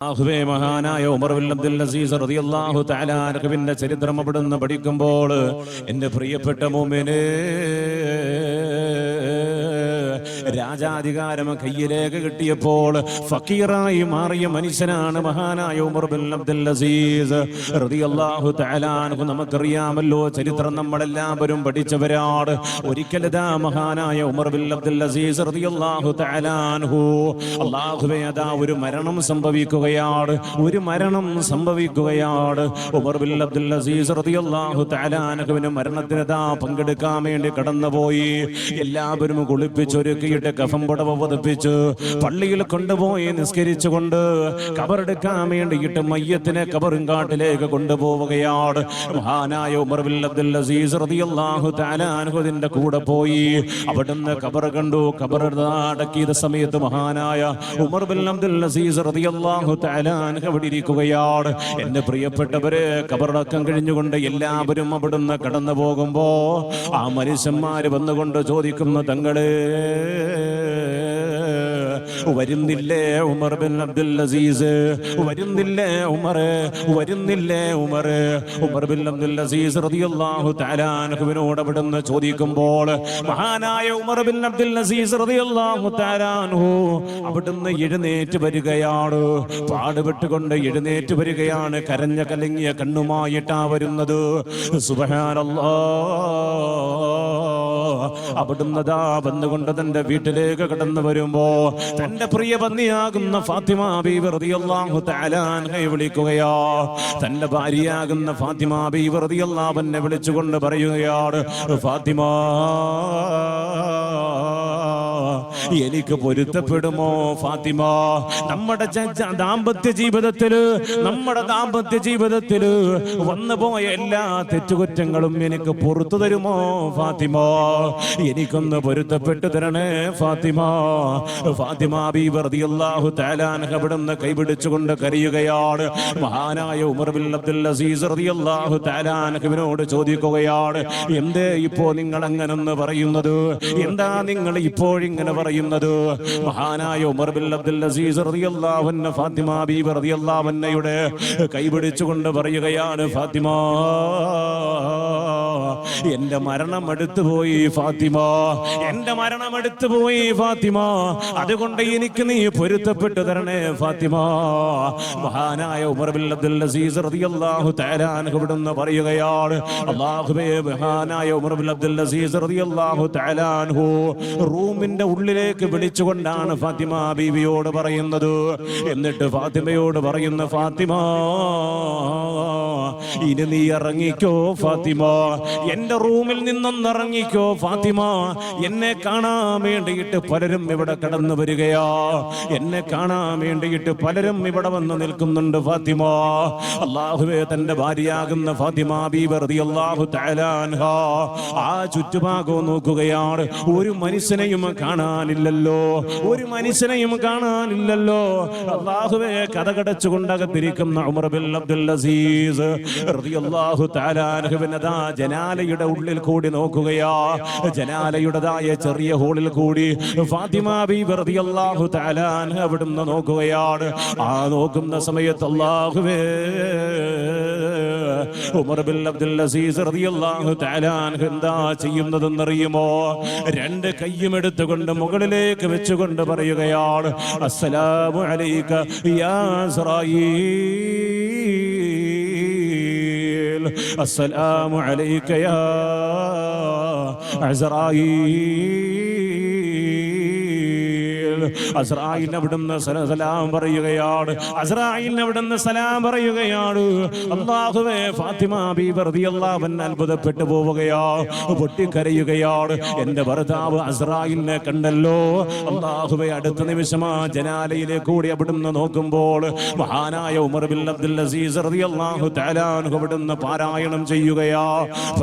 അള്ളാഹുവേ മഹാനായ Umar bin Abdul Azeez റളിയല്ലാഹു തആല അൻഹുവിന്റെ ചരിത്രം അവിടുന്ന് പഠിക്കുമ്പോൾ എന്റെ പ്രിയപ്പെട്ട മോമിനെ രാജാധികാരം കയ്യിലേക്ക് കിട്ടിയപ്പോൾ ഫക്കീറായി മാറിയ മനുഷ്യനാണ് മഹാനായ ഉമർ ബിൻ അബ്ദുൽ അസീസ്. റളിയല്ലാഹു തആല അൻഹു. നമുക്കറിയാമല്ലോ ചരിത്രം നമ്മളെല്ലാവരും പഠിച്ചവരാണ്. ഒരിക്കലിതാ മഹാനായ ഉമർ ബിൻ അബ്ദുൽ അസീസ് റളിയല്ലാഹു തആല അൻഹു. അല്ലാഹുവേ അതാ ഒരു മരണം സംഭവിക്കുകയാണ്. ഒരു മരണം സംഭവിക്കുകയാണ്. ഉമർ ബിൻ അബ്ദുൽ അസീസ് റളിയല്ലാഹു തആല അൻഹുവിന് മരണത്തിന് ദാ പങ്കെടുക്കാൻ വേണ്ടി കടന്നുപോയി. എല്ലാവരും കുളിപ്പിച്ചൊരുക്കിയിട്ട് കഫം പുടവ പതിപ്പിച്ച് പള്ളിയിൽ കൊണ്ടുപോയി നിസ്കരിച്ചുകൊണ്ട് കബറെടുക്കാൻ വേണ്ടിയിട്ട് മയ്യത്തിനെ കബറും കാട്ടിലേക്ക് കൊണ്ടുപോവുകയാണ്. മഹാനായ ഉമർ ബിൻ അബ്ദുൽ അസീസ് കൂടെ പോയി അവിടുന്ന് കബർ കണ്ടു. കബർ സമയത്ത് മഹാനായ ഉമർ ബിൻ അബ്ദുൽ അസീസ് അവിടെ ഇരിക്കുകയാണ്. എന്റെ പ്രിയപ്പെട്ടവരെ കബറടക്കം കഴിഞ്ഞുകൊണ്ട് എല്ലാവരും അവിടുന്ന് കടന്നു പോകുമ്പോ ആ മനുഷ്യന്മാര് വന്നുകൊണ്ട് ചോദിക്കുന്നു തങ്ങളെ വരുന്നില്ലേ ഉമർ ബിൻ അബ്ദുൽ അസീസ്? വരുന്നില്ലേ ഉമർ? വരുന്നില്ലേ Umar? Umar bin Abdul Aziz റളിയല്ലാഹു തആല അൻഹുവിനോട് അവിടുന്ന് ചോദിക്കുമ്പോൾ മഹാനായ ഉമർ ബിൻ അബ്ദുൽ അസീസ് റളിയല്ലാഹു തആല അൻഹു അവിടുന്ന് എഴുന്നേറ്റ് വരികയാണ്. പാടുപെട്ടുകൊണ്ട് എഴുന്നേറ്റ് വരികയാണ്. കരഞ്ഞ കലങ്ങിയ കണ്ണുമായിട്ടാ വരുന്നത്. സുബ്ഹാനല്ലാഹ് അവിടുന്ന് ദാ വന്നുകൊണ്ട് തന്റെ വീട്ടിലേക്ക് കടന്നു വരുമ്പോ തന്റെ പ്രിയ പന്നിയാകുന്ന ഫാത്തിമ ബീവി റളിയല്ലാഹു തആല അൻഹയെ വിളിക്കുകയാ. തന്റെ ഭാര്യയാകുന്ന ഫാത്തിമ ബീവി റളിയല്ലാഹു അൻഹയെ വിളിച്ചുകൊണ്ട് പറയുകയാണ് ഫാത്തിമ എനിക്ക് പൊരുത്തപ്പെടുമോ ഫാത്തിമ? നമ്മുടെ ദാമ്പത്യ ജീവിതത്തിൽ നമ്മുടെ ദാമ്പത്യ ജീവിതത്തിൽ വന്നുപോയ എല്ലാ തെറ്റുകുറ്റങ്ങളും എനിക്ക് പുറത്തു തരുമോ ഫാത്തിമ? എനിക്കൊന്ന് പൊരുത്തപ്പെട്ടു തരണേ ഫാത്തിമ. ഫാത്തിമ ബി റളിയല്ലാഹു തആല അൻഹ അവിടുന്ന് കൈപിടിച്ചുകൊണ്ട് കരയുകയാണ്. മഹാനായ ഉമർ ബിൻ അബ്ദുൽ അസീസ് റളിയല്ലാഹു ചോദിക്കുകയാണ് എന്തേ ഇപ്പോ നിങ്ങൾ അങ്ങനെ പറയുന്നത്? എന്താ നിങ്ങൾ ഇപ്പോഴിങ്ങനെ പറയുന്നത് മഹാനായ ഉമർ ബിൻ അബ്ദുൽ അസീസ് റളിയല്ലാഹു അൻഹു ഫാത്തിമ ബീവി റളിയല്ലാഹു അൻഹയുടെ കൈപിടിച്ചുകൊണ്ട് പറയുകയാണ് ഫാത്തിമ എന്റെ മരണം അടുത്തു പോയി ഫാത്തിമ. എന്റെ മരണം അടുത്തു പോയി ഫാത്തിമ. അതുകൊണ്ട് എനിക്ക് നീ പൊരുത്തപ്പെട്ടു തരണേ ഫാത്തിമ. മഹാനായ ഉമർ ബിൻ അബ്ദുൽ അസീസ് പറയുകയാണ് മഹാനായ ഉമർ ബിൻ അബ്ദുൽ അസീസ് റൂമിന്റെ ഉള്ളിലേക്ക് വിളിച്ചുകൊണ്ടാണ് ഫാത്തിമ ബീവിയോട് പറയുന്നത്. എന്നിട്ട് ഫാത്തിമയോട് പറയുന്ന ഫാത്തിമ ഇനി നീ ഇറങ്ങിക്കോ ഫാത്തിമ. എന്റെ റൂമിൽ നിന്നൊന്ന് ഇറങ്ങിക്കോ ഫാത്തിമ. എന്നെ കാണാൻ വേണ്ടിയിട്ട് പലരും ഇവിടെ കടന്നു വരികയാ. എന്നെ കാണാൻ വേണ്ടിയിട്ട് പലരും ഇവിടെ വന്ന് നിൽക്കുന്നുണ്ട് ഫാത്തിമ. അള്ളാഹുവേ തന്റെ ഭാര്യയാകുന്ന ഫാത്തിമ ബീവർതി അള്ളാഹു ആ ചുറ്റുഭാഗവും നോക്കുകയാണ്. ഒരു മനുഷ്യനെയും കാണാനില്ലല്ലോ. ഒരു മനുഷ്യനെയും കാണാനില്ലല്ലോ. അള്ളാഹുവേ കഥകടച്ചുകൊണ്ടകത്തിരിക്കുന്ന ഉമർ ബിൻ അബ്ദുൽ അസീസ് റളിയല്ലാഹു തആല അൻഹുവിനതാ ജനാലയുടെ ഉള്ളിൽ കൂടി നോക്കുകയാ. ജനാലയുടേതായ ചെറിയ ഹോളിൽ കൂടി ഫാത്തിമ ബി റളിയല്ലാഹു തആല അൻഹ അവിടുന്ന് നോക്കുകയാണ്. ആ നോക്കുന്ന സമയത്ത് അല്ലാഹുവേ ഉമർ ബിൻ അബ്ദുൽ അസീസ് റളിയല്ലാഹു തആല എന്താ എന്താ ചെയ്യുന്നതെന്നറിയുമോ? രണ്ട് കയ്യും എടുത്തുകൊണ്ട് മുകളിലേക്ക് വെച്ചുകൊണ്ട് പറയുകയാണ് അസ്സലാമു അലൈക യാ ഇസ്രായീൽ السلام عليك يا عزرائيل. അസ്രായിലിന് അവിടുന്ന് സലാം പറയുകയാണ്. അസ്രായിലിന് അവിടുന്ന് സലാം പറയുകയാണ്. അള്ളാഹുവേ ഫാത്തിമ ബീബി റളിയല്ലാഹു അൻഹ അത്ഭുതപ്പെട്ടു പോവുകയാ. പൊട്ടിക്കരയുകയാണ്. എന്റെ ഭർത്താവ് അസ്രായിലിനെ കണ്ടല്ലോ. അള്ളാഹുവെ അടുത്ത നിമിഷം ആ ജനാലയിലെ കൂടി അവിടുന്ന് നോക്കുമ്പോൾ മഹാനായ ഉമർ ബിൻ അബ്ദുൽ അസീസ് റളിയല്ലാഹു തആല അൻഹു അവിടുന്ന് പാരായണം ചെയ്യുകയാ.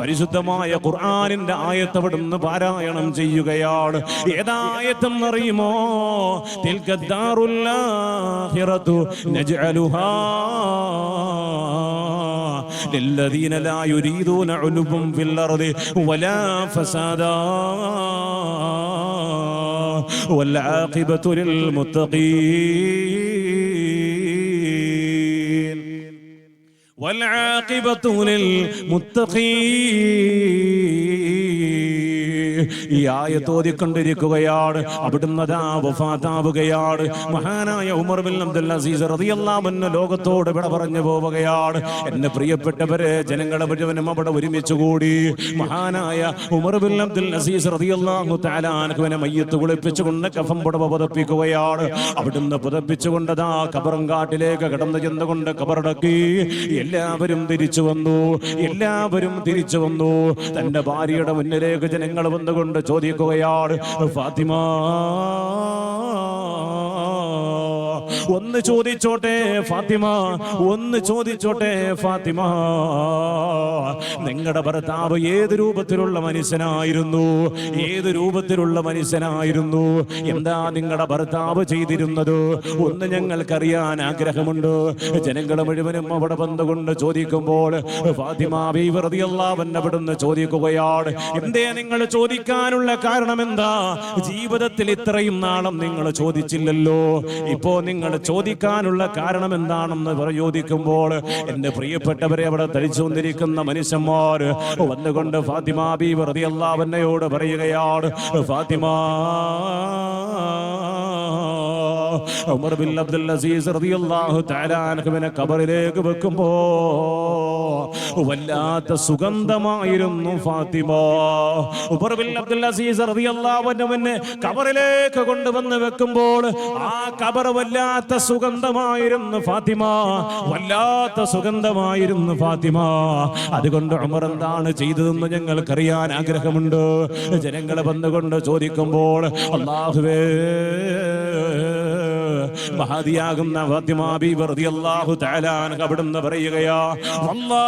പരിശുദ്ധമായ ഖുർആനിന്റെ ആയത്ത് അവിടുന്ന് പാരായണം ചെയ്യുകയാണ്. ഏതായത്തെന്നറിയുമോ? تلك الدار الآخرة نجعلها للذين لا يريدون علوا في الأرض ولا فسادا والعاقبة للمتقين والعاقبة للمتقين ഈ ആയത്ത് ഓതിക്കൊണ്ടിരിക്കുകയാണ് അവിടുന്ന് അതാ മഹാനായ ഉമർ ബിൻ അബ്ദുൽ അസീസ് ലോകത്തോട് വിട പറഞ്ഞു പോവുകയാണ്. എന്റെ പ്രിയപ്പെട്ടവരെ ജനങ്ങളെ മുഴുവനും അവിടെ ഒരുമിച്ച് കൂടി. മഹാനായ ഉമർ ബിൻ അസീസ് മയ്യത്ത് കുളിപ്പിച്ചുകൊണ്ട് കഫം പുടവ പുതപ്പിക്കുകയാണ്. അവിടുന്ന് പുതപ്പിച്ചുകൊണ്ടതാ കബറും കാട്ടിലേക്ക് കടന്നു ചെന്നുകൊണ്ട് കബറടക്കി. എല്ലാവരും തിരിച്ചു വന്നു. എല്ലാവരും തിരിച്ചു വന്നു. തന്റെ ഭാര്യയുടെ മുന്നിലേക്ക് ജനങ്ങൾ വന്നുകൊണ്ട് ചോദിക്കുകയാണ് ഫാത്തിമ ചോദിച്ചോട്ടെ ഫാത്തിമ ഒന്ന് ചോദിച്ചോട്ടെ ഫാത്തിമ. നിങ്ങളുടെ ഭർത്താവ് ഏത് രൂപത്തിലുള്ള മനുഷ്യനായിരുന്നു? ഏത് രൂപത്തിലുള്ള മനുഷ്യനായിരുന്നു? എന്താ നിങ്ങളുടെ ഭർത്താവ് ചെയ്തിരുന്നത്? ഒന്ന് ഞങ്ങൾക്കറിയാൻ ആഗ്രഹമുണ്ട്. ജനങ്ങൾ മുഴുവനും അവിടെ വന്നുകൊണ്ട് ചോദിക്കുമ്പോൾ ഫാത്തിമ ബീവറിയല്ലാവൻ അവിടുന്ന് ചോദിക്കുകയാണ്. എന്തേ നിങ്ങൾ ചോദിക്കാനുള്ള കാരണം എന്താ ജീവിതത്തിൽ ഇത്രയും നാളം നിങ്ങൾ ചോദിച്ചില്ലല്ലോ. ഇപ്പോ നിങ്ങൾ ചോദിക്കാനുള്ള കാരണം എന്താണെന്ന് ചോദിക്കുമ്പോൾ എന്റെ പ്രിയപ്പെട്ടവരെ അവിടെ തടിച്ചുകൊണ്ടിരിക്കുന്ന മനുഷ്യന്മാർ വന്നുകൊണ്ട് ഫാത്തിമ ബി വെറുതെ അള്ളാവന്നയോട് പറയുകയാണ്. Fatima Umar bin Abdul Aziz റളിയല്ലാഹു തആല അൻഹുവിനെ ഖബറിലേക്ക് വെക്കുമ്പോ വല്ലാത്ത സുഗന്ധമായിരുന്നു Fatima. Umar bin Abdul Aziz റളിയല്ലാഹു അൻഹുവിനെ ഖബറിലേക്ക് കൊണ്ടുവന്ന് വെക്കുമ്പോൾ ആ ഖബർ വല്ലാത്ത സുഗന്ധമായിരുന്നു ഫാത്തിമ. വല്ലാത്ത സുഗന്ധമായിരുന്നു ഫാത്തിമ. അതുകൊണ്ട് ഉമർ എന്താണ് ചെയ്തതെന്ന് ഞങ്ങൾക്കറിയാൻ ആഗ്രഹമുണ്ട്. ജനങ്ങളെ വന്നുകൊണ്ട് ചോദിക്കുമ്പോൾ അള്ളാഹുവേ മഹതിയാകുന്ന ഫാത്തിമാബി വെറുതെ തആല അൻഹ അവിടുന്ന് പറയുകയാ റഅയ്തു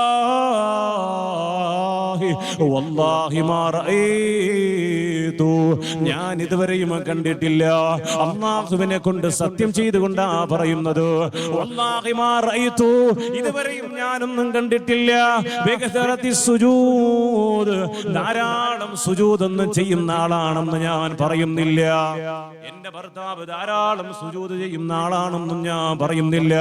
ഞാൻ ഇതുവരെയും കണ്ടിട്ടില്ല. അള്ളാഹുവിനെ കൊണ്ട് സത്യം ചെയ്തുകൊണ്ടാ പറയുന്നത്. ഇതുവരെയും ഞാനൊന്നും കണ്ടിട്ടില്ല. ധാരാളം സുജൂദ് ഒന്നും ചെയ്യുന്ന ആളാണെന്ന് ഞാൻ പറയുന്നില്ല. എന്റെ ഭർത്താവ് ധാരാളം സുജൂദ് ചെയ്യുന്ന ആളാണെന്നും ഞാൻ പറയുന്നില്ല.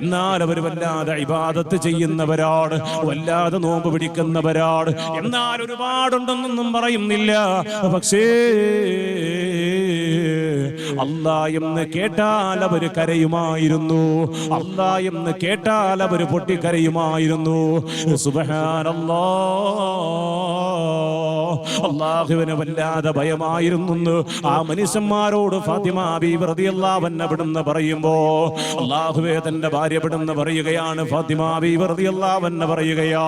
എന്നാൽ അവർ വല്ലാതെ ഇബാദത്ത് ചെയ്യുന്നവരാണ് വല്ലാതെ നോമ്പ് പിടിക്കുന്നവരാണ് എന്നാൽ ഒരുപാടുണ്ടെന്നൊന്നും പറയുന്നില്ല. പക്ഷേ അല്ലാ എന്ന് കേട്ടാൽ അവർ കരയുമായിരുന്നു. അല്ലാ എന്ന് കേട്ടാൽ അവർ പൊട്ടിക്കരയുമായിരുന്നു. സുബഹാനല്ലാ. അള്ളാഹുവിന് വല്ലാതെ ഭയമായിരുന്നു ആ മനുഷ്യന്മാരോട് ഫാത്തിമ ബീവി റളിയല്ലാഹു അൻഹ അവിടുന്ന് പറയുമ്പോ അള്ളാഹുവെ തന്റെ ഭാര്യ പെടുന്ന് പറയുകയാണ് ഫാത്തിമ ബീവി റളിയല്ലാഹു അൻഹ പറയുകയാ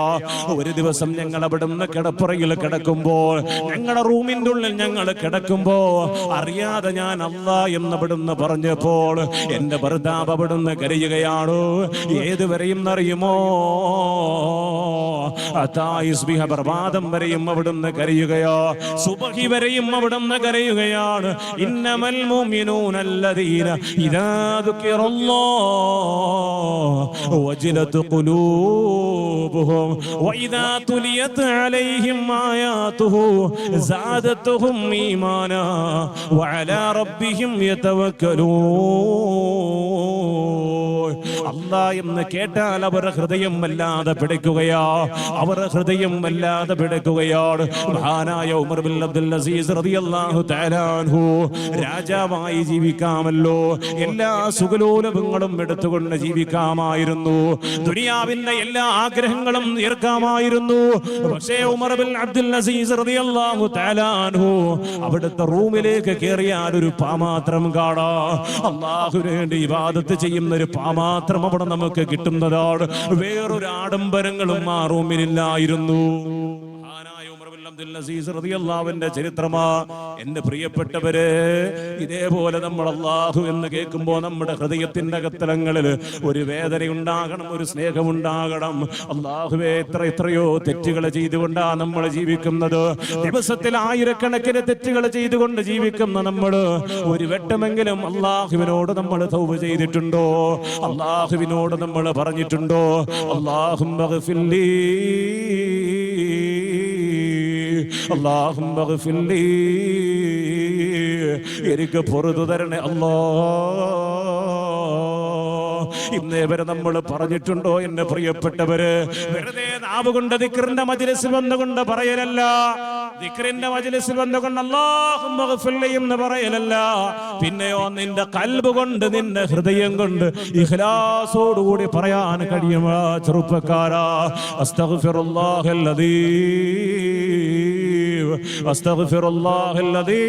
ഒരു ദിവസം ഞങ്ങൾ അവിടുന്ന് കിടപ്പുറയിൽ കിടക്കുമ്പോൾ ഞങ്ങളുടെ റൂമിന്റെ ഉള്ളിൽ ഞങ്ങൾ കിടക്കുമ്പോ അറിയാതെ ഞാൻ അല്ല എന്ന് അവിടുന്ന് പറഞ്ഞപ്പോൾ എന്റെ ഭർത്താവ് അവിടുന്ന് കരയുകയാണ് ഏതുവരെയും അറിയുമോ പ്രഭാതം വരെയും അവിടുന്ന് കരയുകയോ. സുബഹി വരെയും അവിടുന്ന് കരയുകയാണ് ഇന്നമൽ മുഅ്മിനൂനല്ലദീന ഇദാ ദുകിറല്ലാഹു വജിലത് ഖുലൂബുഹും. വഇദാ തുലിയത് അലൈഹിം ആയാതുഹു സാദത്തുഹും ഈമാനാ. വഅലാ റബ്ബിഹിം യതവക്കലൂൻ. അല്ലാ എന്ന് കേട്ടാൽ അവരുടെ ഹൃദയം വല്ലാതെ പിടിക്കുകയാ അവരുടെ ഹൃദയം വല്ലാതെ പിടിക്കുകയാണ് മഹാനായ ഉമർ ബിൻ അബ്ദുൽ അസീസ് റളിയല്ലാഹു തആല അൻഹു രാജാവായി ജീവിക്കാമല്ലോ. എല്ലാ സുഖലോലഭങ്ങളും എടുത്തുകൊണ്ട് ജീവിക്കാമായിരുന്നു. ദുനിയാവിന്റെ എല്ലാ ആഗ്രഹങ്ങളും തീർക്കാമായിരുന്നു പക്ഷേ ഉമർ ബിൻ അബ്ദുൽ അസീസ് റളിയല്ലാഹു തആല അൻഹു അവിടുത്തെ റൂമിലേക്ക് കയറിയാൽ ഒരു പാമാത്രം കാണാ. അള്ളാഹുവിന് വേണ്ടി ഇബാദത്ത് ചെയ്യുന്ന ഒരു പാമാത്രം അവിടെ നമുക്ക് കിട്ടുന്നതാണ്. വേറൊരു ആഡംബരങ്ങളും ആ റൂമിലില്ലായിരുന്നു. അബ്ദുൽ അസീസ് ചരിത്രമാ. എന്റെ പ്രിയപ്പെട്ടവരെ ഇതേപോലെ നമ്മൾ അള്ളാഹു എന്ന് കേൾക്കുമ്പോൾ നമ്മുടെ ഹൃദയത്തിന്റെ അകത്തലങ്ങളിൽ ഒരു വേദന ഉണ്ടാകണം ഒരു സ്നേഹമുണ്ടാകണം. അള്ളാഹുവെ എത്ര എത്രയോ തെറ്റുകൾ ചെയ്തുകൊണ്ടാ നമ്മൾ ജീവിക്കുന്നത്. ദിവസത്തിൽ ആയിരക്കണക്കിന് തെറ്റുകൾ ചെയ്തുകൊണ്ട് ജീവിക്കുന്ന നമ്മൾ ഒരു വെട്ടമെങ്കിലും അള്ളാഹുവിനോട് നമ്മൾ തൗബ ചെയ്തിട്ടുണ്ടോ? അള്ളാഹുവിനോട് നമ്മൾ പറഞ്ഞിട്ടുണ്ടോ? അള്ളാഹും അള്ളാഹുല്ലി എനിക്ക് പുറത്തു തരണേ അല്ലോ. ഇന്നേ വരെ നമ്മൾ പറഞ്ഞിട്ടുണ്ടോ എന്നെ പ്രിയപ്പെട്ടവര്? വെറുതെ നാവ് കൊണ്ട് ദിക്കറിന്റെ മജിലിസിൽ വന്നുകൊണ്ട് പറയലല്ല. ദിക്കറിന്റെ മജിലിസിൽ വന്നുകൊണ്ട് അള്ളാഹും എന്ന് പറയലല്ല. പിന്നെയോ നിന്റെ കൽബ് കൊണ്ട് നിന്റെ ഹൃദയം കൊണ്ട് ഇഹ്ലാസോടുകൂടി പറയാൻ കഴിയുമാ ചെറുപ്പക്കാരാ? അസ്തഗ്ഫിറുല്ലാഹല്ലദീ അസ്തഗ്ഫിറുല്ലാഹല്ലദീ